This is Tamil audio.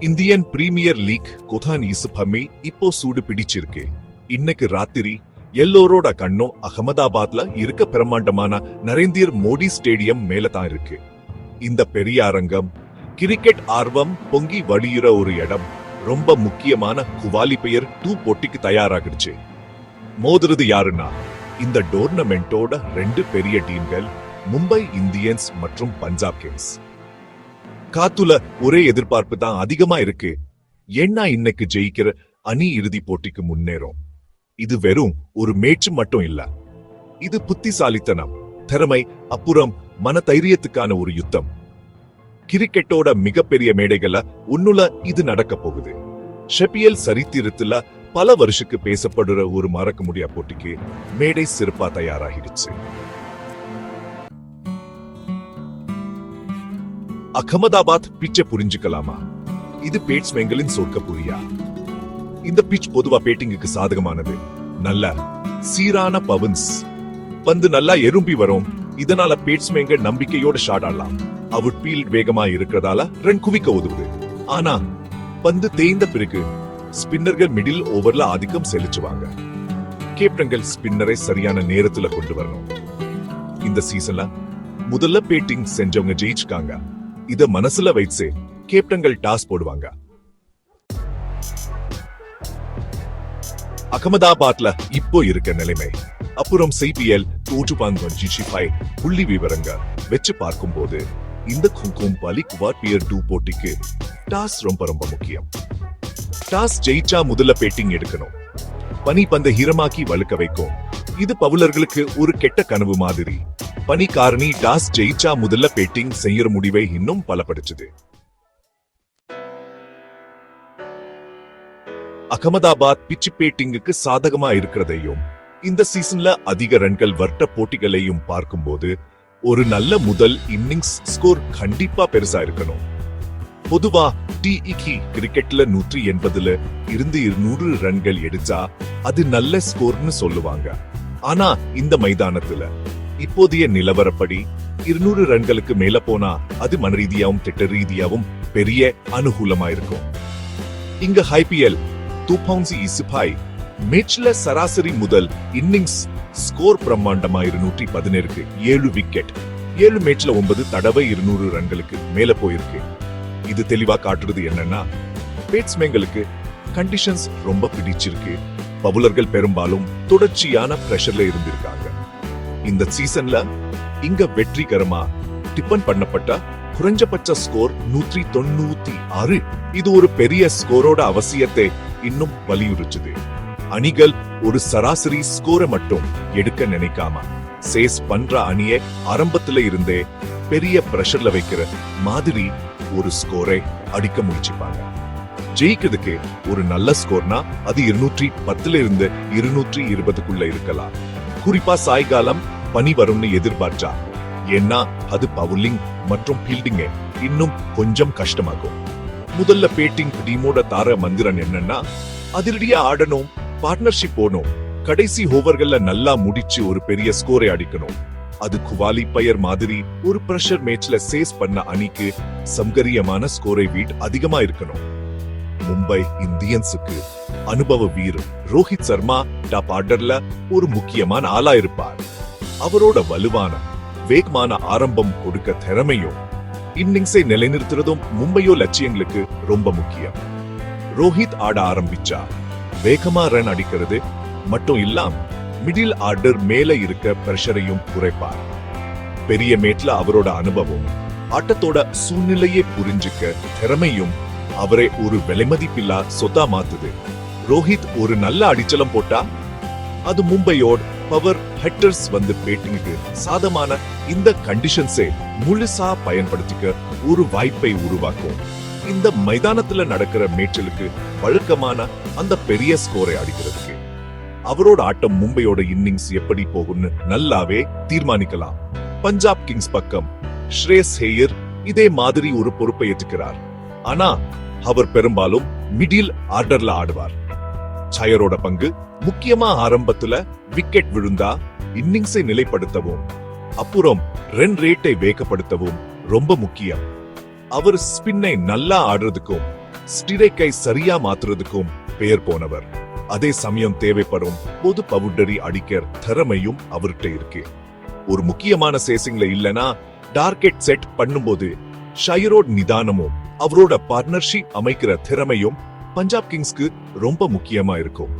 இந்தியன் பிரீமியர் லீக் கொதான் இசுபமி இப்போ சூடு பிடிச்சிருக்கு. இன்னைக்கு ராத்திரி எல்லோரோட கண்ணும் அகமதாபாத்ல இருக்க பிரம்மாண்டமான நரேந்திர மோடி ஸ்டேடியம் மேல தான் இருக்கு. இந்த பெரிய அரங்கம் கிரிக்கெட் ஆர்வம் பொங்கி வழியுற ஒரு இடம். ரொம்ப முக்கியமான குவாலி பெயர் டூ போட்டிக்கு தயாராகிடுச்சு. மோதுறது யாருன்னா இந்த டோர்னமெண்டோட ரெண்டு பெரிய டீம்கள் மும்பை இந்தியன்ஸ் மற்றும் பஞ்சாப் கிங்ஸ். காத்துல ஒரே எதிர்பார்ப்பு தான் அதிகமா இருக்கு. ஏன்னா இன்னைக்கு ஜெயிக்கிற அணி இறுதி போட்டிக்கு முன்னேறும்? இது வெறும் ஒரு மேட்ச் மட்டும் இல்ல. இது புத்திசாலித்தனம் திறமை அப்புறம் மன தைரியத்துக்கான ஒரு யுத்தம். கிரிக்கெட்டோட மிகப்பெரிய மேடைகள்ல உன்னுல இது நடக்க போகுது. ஷெபியல் சரித்திரத்துல பல வருஷத்துக்கு பேசப்படுற ஒரு மறக்க முடியா போட்டிக்கு மேடை சிறப்பா தயாராகிடுச்சு. அகமதாபாத் பிச்சை புரிஞ்சுக்கலாமா? இது பேட்ஸ்மேன்களின் சொர்க்க புரியா இந்த பிச் பொதுவா பேட்டிங்குக்கு சாதகமானது. நல்ல சீரான பவன்ஸ். பந்து நல்லா எறும்பி வரும். இதனால பேட்ஸ்மேன்கள் நம்பிக்கையோட ஷாட் ஆடலாம். அவுட் பீல்ட் வேகமா இருக்கிறதால ரன் குவிக்க உதவுது. ஆனா பந்து தேய்ந்த பிறகு ஸ்பின்னர்கள் மிடில் ஓவர்ல ஆதிக்கம் செலுத்துவாங்க. கேப்டன்கள் ஸ்பின்னரை சரியான நேரத்துல கொண்டு வரணும். இந்த சீசன்ல முதல்ல பேட்டிங் செஞ்சவங்க ஜெயிச்சுக்காங்க. இத மனசுல வைத்து கேப்டன்கள் டாஸ் போடுவாங்க. அகமதாபாத்ல இப்போ இருக்க நிலைமை. அப்புறம் சிபிஎல் டூ ஃபைவ் புள்ளி விவரங்க வச்சு பார்க்கும்போது இந்த குங்கும் பலி குவாட் பியர் டூ போட்டிக்கு டாஸ் ரொம்ப ரொம்ப முக்கியம். டாஸ் ஜெயிச்சா முதல்ல பேட்டிங் எடுக்கணும். பனி பந்த ஹீரமாக்கி வழுக்க வைக்கும். இது பவுலர்களுக்கு ஒரு கெட்ட கனவு மாதிரி. பனி காரணி டாஸ் ஜெயிச்சா முதல்ல பேட்டிங் செய்யற முடிவை இன்னும் பலப்படுத்துது. அகமதாபாத் பிச்சு பேட்டிங்குக்கு சாதகமா இருக்கிறதையும் இந்த சீசன்ல அதிக ரன்கள் வர்ட்ட போட்டிகளையும் பார்க்கும்போது ஒரு நல்ல முதல் இன்னிங்ஸ் ஸ்கோர் கண்டிப்பா பெருசா இருக்கணும். பொதுவா டிஇகி கிரிக்கெட்ல நூற்றி எண்பதுல இருந்து இருநூறு ரன்கள் எடுத்தா அது நல்ல ஸ்கோர்னு சொல்லுவாங்க. ஆனா இந்த மைதானத்துல இப்போதைய நிலவரப்படி இருநூறு ரன்களுக்கு மேல போனா அது மன ரீதியாவும் திட்ட ரீதியாவும் பெரிய அனுகூலமா இருக்கும் இங்க ஐபிஎல் தூபவுன்சி இசுபாய் மேட்ச்ல சராசரி முதல் இன்னிங்ஸ் ஸ்கோர் பிரம்மாண்டமா இருநூற்றி பதினேழுக்கு ஏழு விக்கெட். ஏழு மேட்ச்ல ஒன்பது தடவை இருநூறு ரன்களுக்கு மேல போயிருக்கு. இது தெளிவா காட்டுறது என்னன்னா பேட்ஸ்மேன்களுக்கு கண்டிஷன்ஸ் ரொம்ப பிடிச்சிருக்கு. பவுலர்கள் பெரும்பாலும் தொடர்ச்சியான பிரஷர்ல இருந்திருக்காங்க. இந்த சீசன்ல இங்க வெற்றிகரமா டிபன் பண்ணப்பட்ட குறைஞ்சபட்ச ஸ்கோர் நூற்றி தொண்ணூத்தி ஆறு. இது ஒரு பெரிய ஸ்கோரோட அவசியத்தை இன்னும் வலியுறுத்துது. அணிகள் ஒரு சராசரி ஸ்கோரை மட்டும் எடுக்க நினைக்காம சேஸ் பண்ற அணியை ஆரம்பத்துல இருந்தே பெரிய பிரஷர்ல வைக்கிற மாதிரி ஒரு ஸ்கோரை அடிக்க முயற்சிப்பாங்க. ஜெயிக்கிறதுக்கு ஒரு நல்ல ஸ்கோர்னா அது இருநூற்றி பத்துல இருந்து இருநூற்றி இருபதுக்குள்ள இருக்கலாம். குறிப்பா சாய்காலம் பனி வரும்னு எதிர்பார்த்தா. ஏன்னா அது பவுலிங் மற்றும் ஃபீல்டிங் இன்னும் கொஞ்சம் கஷ்டமாகும் முதல்ல பேட்டிங் டீமோட தார மந்திரன் என்னன்னா அதிரடியா ஆடணும் பார்ட்னர்ஷிப் போகணும் கடைசி ஓவர்கள்ல நல்லா முடிச்சு ஒரு பெரிய ஸ்கோரை அடிக்கணும். அது குவாலி பயர் மாதிரி ஒரு பிரஷர் மேட்ச்ல சேஸ் பண்ண அணிக்கு சம்கரியமான ஸ்கோரை வீட் அதிகமா இருக்கணும். மும்பை இந்தியன்ஸுக்கு அனுபவ வீரர் ரோஹித் சர்மா டாப் ஆர்டர்ல ஒரு முக்கியமான ஆளா இருப்பார். அவரோட வலுவான வேகமான ஆரம்பம் கொடுக்க திறமையும் இன்னிங்ஸை நிலைநிறுத்துறதும் மும்பையோ லட்சியங்களுக்கு ரொம்ப முக்கியம். ரோஹித் ஆட ஆரம்பிச்சா வேகமா ரன் அடிக்கிறது மட்டும் இல்லாம மிடில் ஆர்டர் மேல இருக்க பிரஷரையும் குறைப்பார். பெரிய மேட்ல அவரோட அனுபவம் ஆட்டத்தோட சூழ்நிலையை புரிஞ்சுக்க திறமையும் அவரை ஒரு விலைமதிப்பில்லா சொத்தா மாத்துது. ரோஹித் ஒரு நல்ல அடிச்சலம் போட்டா அது மும்பையோட பவர் ஹெட்டர்ஸ் வந்து பேட்டிங்க்கு சாதமான இந்த கண்டிஷன்ஸை முழுசா பயன்படுத்திக்க ஒரு வாய்ப்பை உருவாக்கும். இந்த மைதானத்துல நடக்கிற மேய்ச்சலுக்கு வழக்கமான அந்த பெரிய ஸ்கோரை அடிக்கிறதுக்கு. அவரோட ஆட்டம் மும்பையோட இன்னிங்ஸ் எப்படி போகும்னு நல்லாவே தீர்மானிக்கலாம். பஞ்சாப் கிங்ஸ் பக்கம் ஸ்ரேஸ் ஹேயர் இதே மாதிரி ஒரு பொறுப்பை ஏற்றுக்கிறார். ஆனா அவர் பெரும்பாலும் மிடில் ஆர்டர்ல ஆடுவார். சயரோட பங்கு முக்கியமா ஆரம்பத்துல விக்கெட் விழுந்தா இன்னிங்ஸை நிலைப்படுத்தவும் அப்புறம் ரன் ரேட்டை வேகப்படுத்தவும் ரொம்ப முக்கியம். அவர் ஸ்பின்னை நல்லா ஆடுறதுக்கும் ஸ்டிரைக்கை சரியா மாத்துறதுக்கும் பெயர் போனவர். அதே சமயம் தேவைப்படும் பொது பவுடரி அடிக்கிற திறமையும் அவர்கிட்ட இருக்கு. ஒரு முக்கியமான சேசிங்ல இல்லனா டார்கெட் செட் பண்ணும்போது ஷைரோட் நிதானமும் அவரோட பார்ட்னர்ஷிப் அமைக்கிற திறமையும் பஞ்சாப் கிங்ஸ்க்கு ரொம்ப முக்கியமா இருக்கும்.